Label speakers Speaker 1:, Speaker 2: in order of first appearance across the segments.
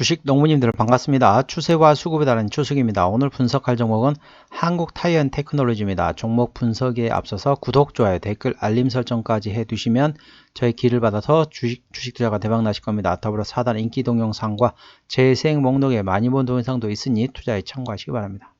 Speaker 1: 주식 농부님들 반갑습니다. 추세와 수급에 따른 추석입니다. 오늘 분석할 종목은 한국 타이언 테크놀로지입니다. 종목 분석에 앞서서 구독, 좋아요, 댓글, 알림 설정까지 해두시면 저의 길을 받아서 주식, 주식 투자가 대박 나실 겁니다. 더불어 사단 인기 동영상과 재생 목록에 많이 본 동영상도 있으니 투자에 참고하시기 바랍니다.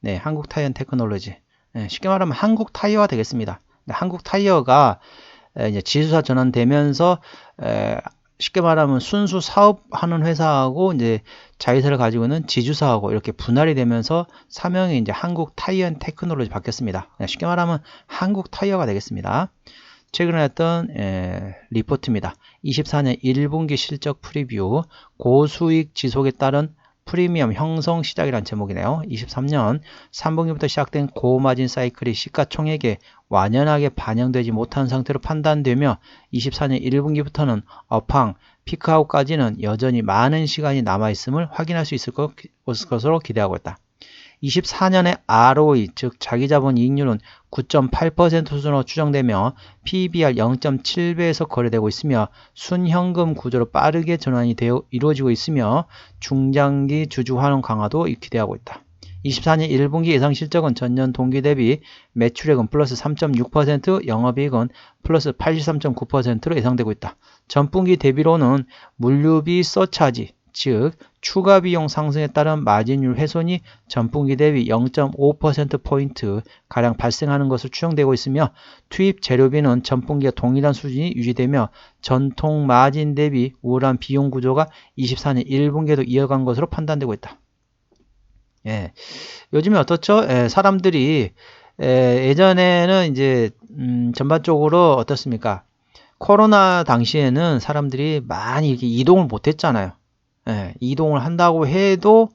Speaker 1: 네, 한국 타이언 테크놀로지. 네, 쉽게 말하면 한국 타이어가 되겠습니다. 네, 한국 타이어가 이제 지수사 전환되면서 쉽게 말하면 순수 사업하는 회사하고 이제 자회사를 가지고 있는 지주사하고 이렇게 분할이 되면서 사명이 이제 한국 타이어 테크놀로지 바뀌었습니다. 쉽게 말하면 한국 타이어가 되겠습니다. 최근에 했던 에, 리포트입니다. 24년 1분기 실적 프리뷰 고수익 지속에 따른 프리미엄 형성 시작이란 제목이네요. 23년 3분기부터 시작된 고마진 사이클이 시가총액에 완연하게 반영되지 못한 상태로 판단되며 24년 1분기부터는 업황, 피크아웃까지는 여전히 많은 시간이 남아있음을 확인할 수 있을 것으로 기대하고 있다. 24년의 ROE, 즉 자기자본 이익률은 9.8% 수준으로 추정되며 PBR 0.7배에서 거래되고 있으며 순현금 구조로 빠르게 전환이 되어 이루어지고 있으며 중장기 주주 환원 강화도 기대하고 있다. 24년 1분기 예상 실적은 전년 동기 대비 매출액은 플러스 3.6%, 영업이익은 플러스 83.9%로 예상되고 있다. 전분기 대비로는 물류비 서차지, 즉 추가 비용 상승에 따른 마진율 훼손이 전분기 대비 0.5%포인트 가량 발생하는 것으로 추정되고 있으며 투입 재료비는 전분기와 동일한 수준이 유지되며 전통 마진 대비 우월한 비용 구조가 24년 1분기에도 이어간 것으로 판단되고 있다. 예. 요즘에 어떻죠? 예, 사람들이 예, 예전에는 이제 음, 전반적으로 어떻습니까? 코로나 당시에는 사람들이 많이 이렇게 이동을 못 했잖아요. 예, 이동을 한다고 해도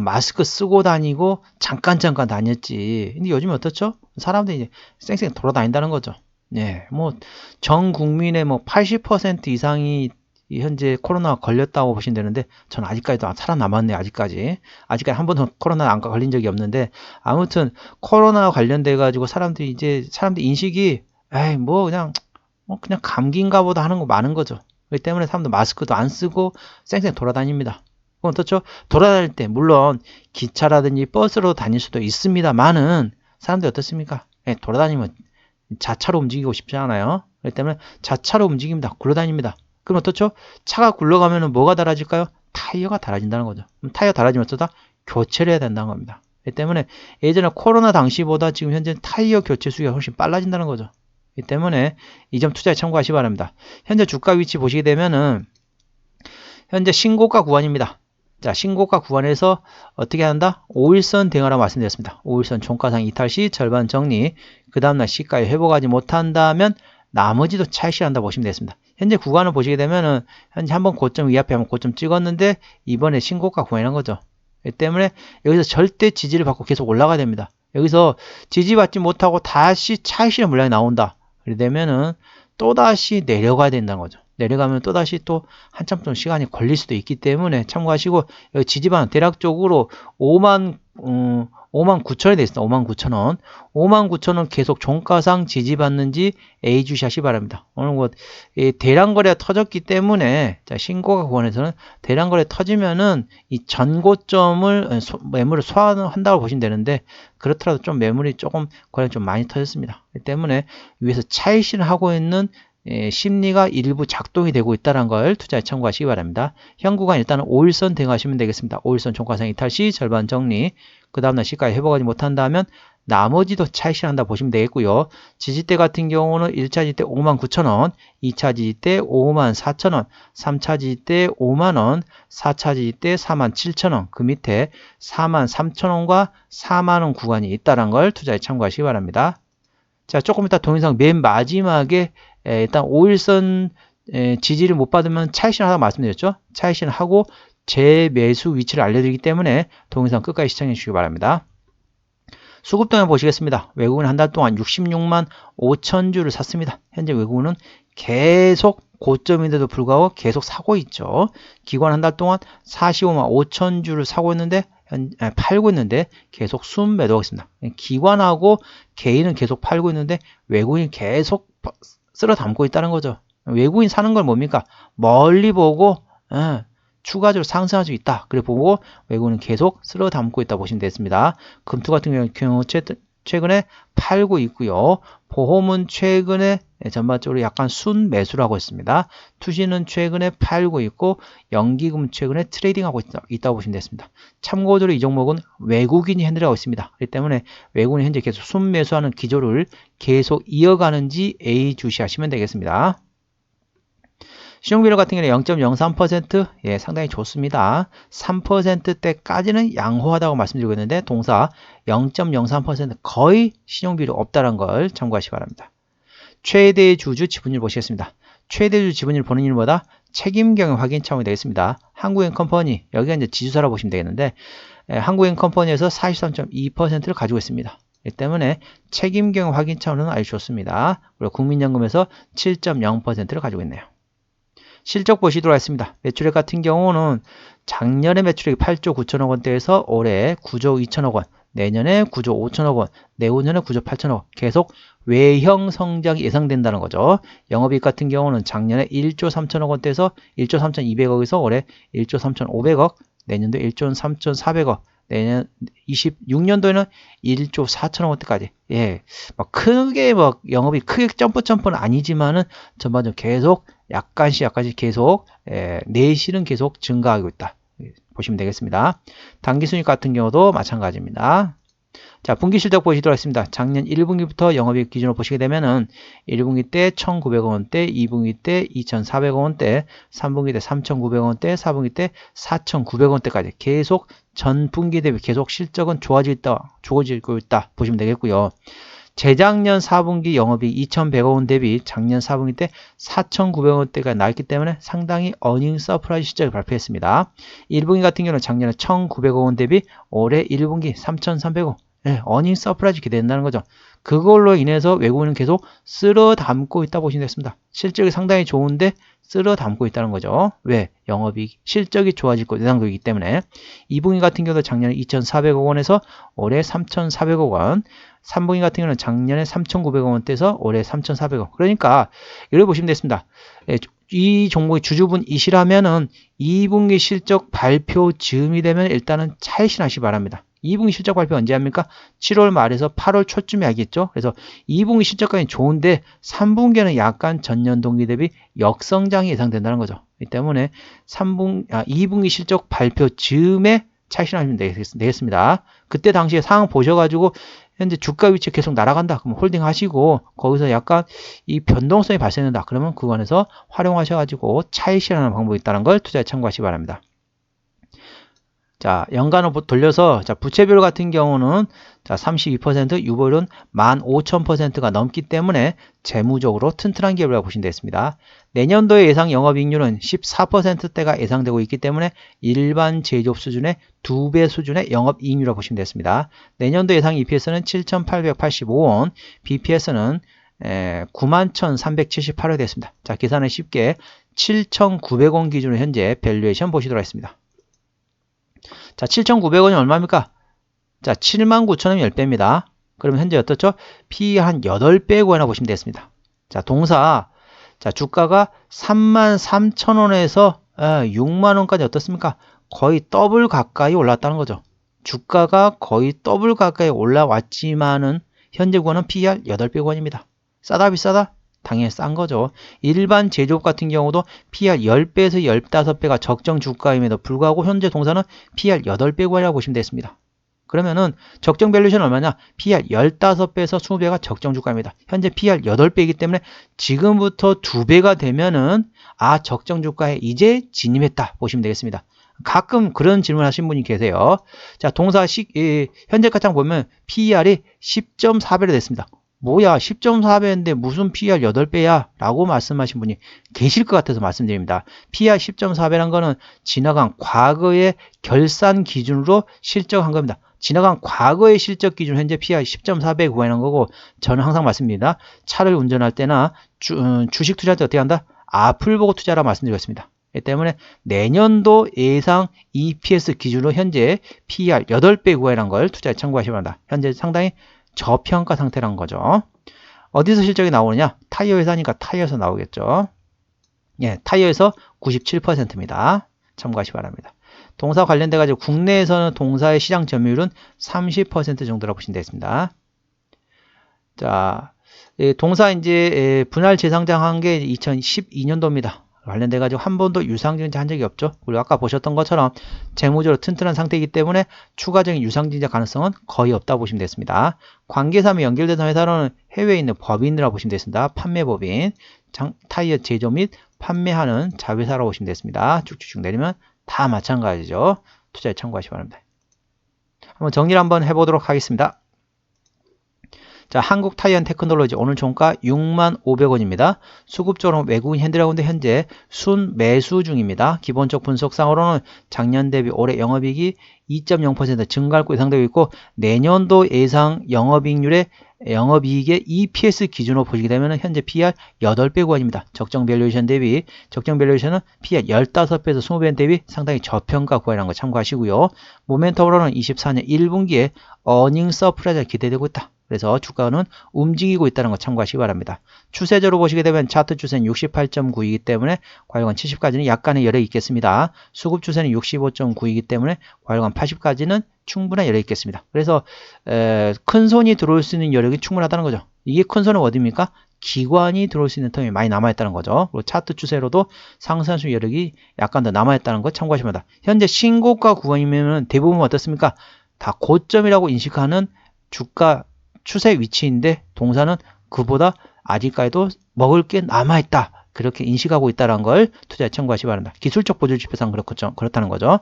Speaker 1: 마스크 쓰고 다니고 잠깐 잠깐 다녔지. 근데 요즘 어떻죠? 사람들이 이제 쌩쌩 돌아다닌다는 거죠. 예, 뭐 전 국민의 뭐 80% 이상이 현재 코로나 걸렸다고 보시면 되는데 저는 아직까지도 살아남았네요. 아직까지. 아직까지 한 번도 코로나 안 걸린 적이 없는데 아무튼 코로나 관련돼 가지고 사람들이 이제 사람들 인식이 에이 뭐 그냥 뭐 그냥 감기인가 보다 하는 거 많은 거죠. 그렇기 때문에 사람들 마스크도 안 쓰고 쌩쌩 돌아다닙니다. 그럼 어떻죠? 돌아다닐 때 물론 기차라든지 버스로 다닐 수도 있습니다만은 사람들이 어떻습니까? 네, 돌아다니면 자차로 움직이고 싶지 않아요. 그렇기 때문에 자차로 움직입니다. 굴러다닙니다. 그럼 어떻죠? 차가 굴러가면 뭐가 달아질까요? 타이어가 달아진다는 거죠. 타이어 달아지면 어쩌다? 교체를 해야 된다는 겁니다. 때문에 예전에 코로나 당시보다 지금 현재 타이어 교체 수가 훨씬 빨라진다는 거죠. 이 때문에 이 점 투자에 참고하시 기 바랍니다. 현재 주가 위치 보시게 되면은 현재 신고가 구간입니다. 자, 신고가 구간에서 어떻게 한다? 5일선 대응하라 말씀드렸습니다. 5일선 종가상 이탈 시 절반 정리, 그 다음날 시가에 회복하지 못한다면 나머지도 차익실한다 보시면 되겠습니다. 현재 구간을 보시게 되면은 현재 한번 고점 위앞에 한번 고점 찍었는데 이번에 신고가 구간이라는 거죠. 이 때문에 여기서 절대 지지를 받고 계속 올라가야 됩니다. 여기서 지지받지 못하고 다시 차익실현 물량이 나온다. 그래 되면은 또다시 내려가야 된다는 거죠. 내려가면 또다시 또 한참 좀 시간이 걸릴 수도 있기 때문에 참고하시고 여기 지지반 대략적으로 5만 음, 5만 9천원이 되어 있습니다. 5만 9천 원. 5만 9천 원 계속 종가상 지지받는지 주시하시 바랍니다. 오늘 뭐 대량 거래가 터졌기 때문에 자, 신고가 구간에서는 대량 거래 터지면은 이 전고점을 소, 매물을 소화한다고 보시면 되는데 그렇더라도 좀 매물이 조금 거래 좀 많이 터졌습니다. 때문에 위에서 차익실을 하고 있는 예, 심리가 일부 작동이 되고 있다는 걸 투자에 참고하시기 바랍니다. 현 구간 일단은 5일선 대응하시면 되겠습니다. 5일선 종가상 이탈 시 절반 정리 그 다음날 시가에 회복하지 못한다면 나머지도 차익실한다 보시면 되겠고요. 지지대 같은 경우는 1차 지지대 5만 9천원, 2차 지지대 5만 4천원, 3차 지지대 5만원, 4차 지지대 4만 7천원, 그 밑에 4만 3천원과 4만원 구간이 있다는 걸 투자에 참고하시기 바랍니다. 자, 조금 이따 동영상 맨 마지막에 일단 5일선 지지를 못 받으면 차익실 하다고 말씀드렸죠. 차익실 하고 재매수 위치를 알려드리기 때문에 동영상 끝까지 시청해 주시기 바랍니다. 수급동향 보시겠습니다. 외국은 한 달 동안 66만 5천 주를 샀습니다. 현재 외국은 계속 고점인데도 불구하고 계속 사고 있죠. 기관 한 달 동안 45만 5천 주를 사고 있는데 현, 아, 팔고 있는데 계속 순매도하고 있습니다. 기관하고 개인은 계속 팔고 있는데 외국인 계속 쓸어 담고 있다는 거죠. 외국인 사는 걸 뭡니까? 멀리 보고 예, 추가적으로 상승할 수 있다. 그래 보고 외국은 계속 쓸어 담고 있다 보시면 되겠습니다. 금투 같은 경우 최근에 팔고 있고요. 보험은 최근에 전반적으로 약간 순 매수를 하고 있습니다. 투시는 최근에 팔고 있고 연기금 최근에 트레이딩하고 있다, 있다고 보시면 되겠습니다. 참고적으로 이 종목은 외국인이 핸들하고 있습니다. 그렇기 때문에 외국인이 현재 계속 순 매수하는 기조를 계속 이어가는지 A 주시하시면 되겠습니다. 신용비율 같은 경우는 0.03% 예, 상당히 좋습니다. 3%대까지는 양호하다고 말씀드리고 있는데 동사 0.03% 거의 신용비율이 없다는 걸 참고하시기 바랍니다. 최대 주주 지분율 보시겠습니다. 최대 주주 지분율 보는 일보다 책임 경영 확인 차원이 되겠습니다. 한국엔 컴퍼니 여기가 이제 지주사라 보시면 되겠는데 예, 한국엔 컴퍼니에서 43.2%를 가지고 있습니다. 이 때문에 책임 경영 확인 차원은 아주 좋습니다. 그리고 국민연금에서 7.0%를 가지고 있네요. 실적 보시도록 하겠습니다. 매출액 같은 경우는 작년에 매출액이 8조 9천억 원대에서 올해 9조 2천억 원, 내년에 9조 5천억 원, 내후년에 9조 8천억 원 계속 외형 성장이 예상된다는 거죠. 영업이익 같은 경우는 작년에 1조 3천억 원대에서 1조 3,200억에서 올해 1조 3,500억, 내년도 1조 3,400억, 내년 26년도에는 1조 4천억 원대까지. 예. 막 크게 막 영업이 크게 점프 점프는 아니지만은 전반적으로 계속 약간씩 약간씩 계속 예, 내실은 계속 증가하고 있다. 예, 보시면 되겠습니다. 단기순익 같은 경우도 마찬가지입니다. 자, 분기 실적 보시도록 하겠습니다. 작년 1분기부터 영업이익 기준으로 보시게 되면은 1분기 때 1,900원대, 2분기 때 2,400원대, 3분기 때 3,900원대, 4분기 때 4,900원대까지 계속 전 분기 대비 계속 실적은 좋아지고 있다, 좋아지고 있다 보시면 되겠고요. 재작년 4분기 영업이 2,100원 대비 작년 4분기 때 4,900원대가 나왔기 때문에 상당히 어닝 서프라이즈 실적을 발표했습니다. 1분기 같은 경우는 작년에 1,900원 대비 올해 1분기 3,300원 네, 어닝 서프라이즈 기대된다는 거죠. 그걸로 인해서 외국인은 계속 쓸어 담고 있다 보시면 되겠습니다. 실적이 상당히 좋은데 쓸어 담고 있다는 거죠. 왜? 영업이 실적이 좋아질 것 예상되기 때문에 2분기 같은 경우도 작년에 2,400억 원에서 올해 3,400억 원 3분기 같은 경우는 작년에 3,900억 원대에서 올해 3,400억 그러니까 이걸 보시면 되겠습니다. 예, 이 종목의 주주분이시라면은 2분기 실적 발표 즈음이 되면 일단은 차이신하시 바랍니다. 2분기 실적 발표 언제 합니까? 7월 말에서 8월 초쯤에 하겠죠. 그래서 2분기 실적까지 좋은데 3분기에는 약간 전년 동기 대비 역성장이 예상된다는 거죠. 이 때문에 3분, 아, 2분기 실적 발표 즈음에 차신하시면 되겠습니다. 그때 당시에 상황 보셔가지고 현재 주가 위치 계속 날아간다. 그럼 홀딩 하시고 거기서 약간 이 변동성이 발생된다. 그러면 그 안에서 활용하셔가지고 차익 실현하는 방법이 있다는 걸 투자에 참고하시기 바랍니다. 자, 연간으로 돌려서 자, 부채비율 같은 경우는 자, 32%, 유보율은 15,000%가 넘기 때문에 재무적으로 튼튼한 기업이라고 보시면 되겠습니다. 내년도의 예상 영업이익률은 14%대가 예상되고 있기 때문에 일반 제조업 수준의 2배 수준의 영업이익률이라고 보시면 되겠습니다. 내년도 예상 EPS는 7,885원, BPS는 91,378원 됐습니다. 자, 계산은 쉽게 7,900원 기준으로 현재 밸류에이션 보시도록 하겠습니다. 자, 7,900원이 얼마입니까? 자, 79,000원이 10배입니다. 그러면 현재 어떻죠? P 한 8배고나 보시면 되겠습니다. 자, 동사. 자, 주가가 33,000원에서 6만원까지 어떻습니까? 거의 더블 가까이 올랐다는 거죠. 주가가 거의 더블 가까이 올라왔지만은 현재 구간은 PER 8배권입니다. 싸다 비싸다? 당연히 싼 거죠. 일반 제조업 같은 경우도 PR 10배에서 15배가 적정 주가임에도 불구하고 현재 동사는 PR 8배가라고 보시면 되겠습니다. 그러면은 적정 밸류션 얼마냐? PR 15배에서 20배가 적정 주가입니다. 현재 PR 8배이기 때문에 지금부터 2배가 되면은 아 적정 주가에 이제 진입했다 보시면 되겠습니다. 가끔 그런 질문 하신 분이 계세요. 자, 동사 시, 예, 현재 가장 보면 PER이 10.4배로 됐습니다. 뭐야 10.4배인데 무슨 PR 8배야 라고 말씀하신 분이 계실 것 같아서 말씀드립니다. PR 10.4배란 거는 지나간 과거의 결산 기준으로 실적한 겁니다. 지나간 과거의 실적 기준 현재 PR 10.4배 구하는 거고 저는 항상 말씀드립니다. 차를 운전할 때나 주, 음, 주식 투자할 때 어떻게 한다? 앞을 보고 투자라 말씀드렸습니다. 이 때문에 내년도 예상 EPS 기준으로 현재 PR 8배 구하는 걸 투자에 참고하시기 바랍니다. 현재 상당히 저평가 상태란 거죠. 어디서 실적이 나오느냐? 타이어 회사니까 타이어에서 나오겠죠. 예, 타이어에서 97%입니다. 참고하시 기 바랍니다. 동사 관련돼 가지고 국내에서는 동사의 시장 점유율은 30% 정도라고 보시면 되겠습니다. 자, 예, 동사 이제 예, 분할 재상장한 게 2012년도입니다. 관련돼 가지고 한 번도 유상증자 한 적이 없죠. 그리고 아까 보셨던 것처럼 재무적으로 튼튼한 상태이기 때문에 추가적인 유상증자 가능성은 거의 없다고 보시면 되겠습니다. 관계사면 연결된 회사로는 해외에 있는 법인이라고 보시면 되겠습니다. 판매법인, 장, 타이어 제조 및 판매하는 자회사라고 보시면 되겠습니다. 쭉쭉쭉 내리면 다 마찬가지죠. 투자에 참고하시기 바랍니다. 한번 정리를 한번 해보도록 하겠습니다. 자, 한국 타이언 테크놀로지 오늘 종가 6만 500원입니다. 수급적으로 외국인 핸드라운드 현재 순 매수 중입니다. 기본적 분석상으로는 작년 대비 올해 영업이익이 2.0% 증가할 거 예상되고 있고 내년도 예상 영업이익률의 영업이익의 EPS 기준으로 보시게 되면 현재 PR 8배 구간입니다. 적정 밸류에이션 대비 적정 밸류에이션은 PR 15배에서 20배 대비 상당히 저평가 구간이라는 거 참고하시고요. 모멘텀으로는 24년 1분기에 어닝 서프라이즈가 기대되고 있다. 그래서 주가는 움직이고 있다는 거 참고하시기 바랍니다. 추세적으로 보시게 되면 차트 추세는 68.9이기 때문에 과열관 70까지는 약간의 열이 있겠습니다. 수급 추세는 65.9이기 때문에 과열관 80까지는 충분한 여력이 있겠습니다. 그래서 에, 큰 손이 들어올 수 있는 여력이 충분하다는 거죠. 이게 큰 손은 어디입니까? 기관이 들어올 수 있는 텀이 많이 남아있다는 거죠. 그리고 차트 추세로도 상승수 여력이 약간 더 남아있다는 거 참고하시면 됩니다. 현재 신고가 구간이면 대부분 어떻습니까? 다 고점이라고 인식하는 주가 추세 위치인데 동사는 그보다 아직까지도 먹을 게 남아있다. 그렇게 인식하고 있다는 걸 투자에 참고하시 기 바랍니다. 기술적 보조 지표상 그렇죠. 그렇다는 거죠.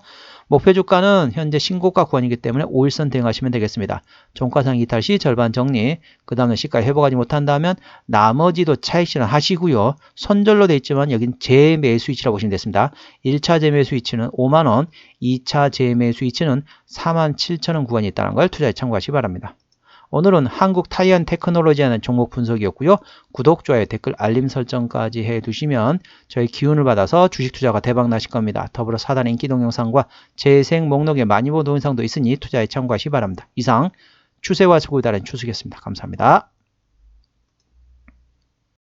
Speaker 1: 목표 주가는 현재 신고가 구간이기 때문에 5일선 대응하시면 되겠습니다. 종가상 이탈 시 절반 정리, 그 다음에 시가 회복하지 못한다면 나머지도 차익 실현 하시고요. 선절로 되어 있지만 여긴 재매 수 위치라고 보시면 되겠습니다. 1차 재매 수 위치는 5만원, 2차 재매 수 위치는 4만 7천원 구간이 있다는 걸 투자에 참고하시기 바랍니다. 오늘은 한국 타이언 테크놀로지라는 종목 분석이었고요. 구독, 좋아요, 댓글, 알림 설정까지 해두시면 저희 기운을 받아서 주식 투자가 대박 나실 겁니다. 더불어 사단 인기 동영상과 재생 목록에 많이 본 동영상도 있으니 투자에 참고하시기 바랍니다. 이상 추세와 수고에 따른 추수겠습니다. 감사합니다.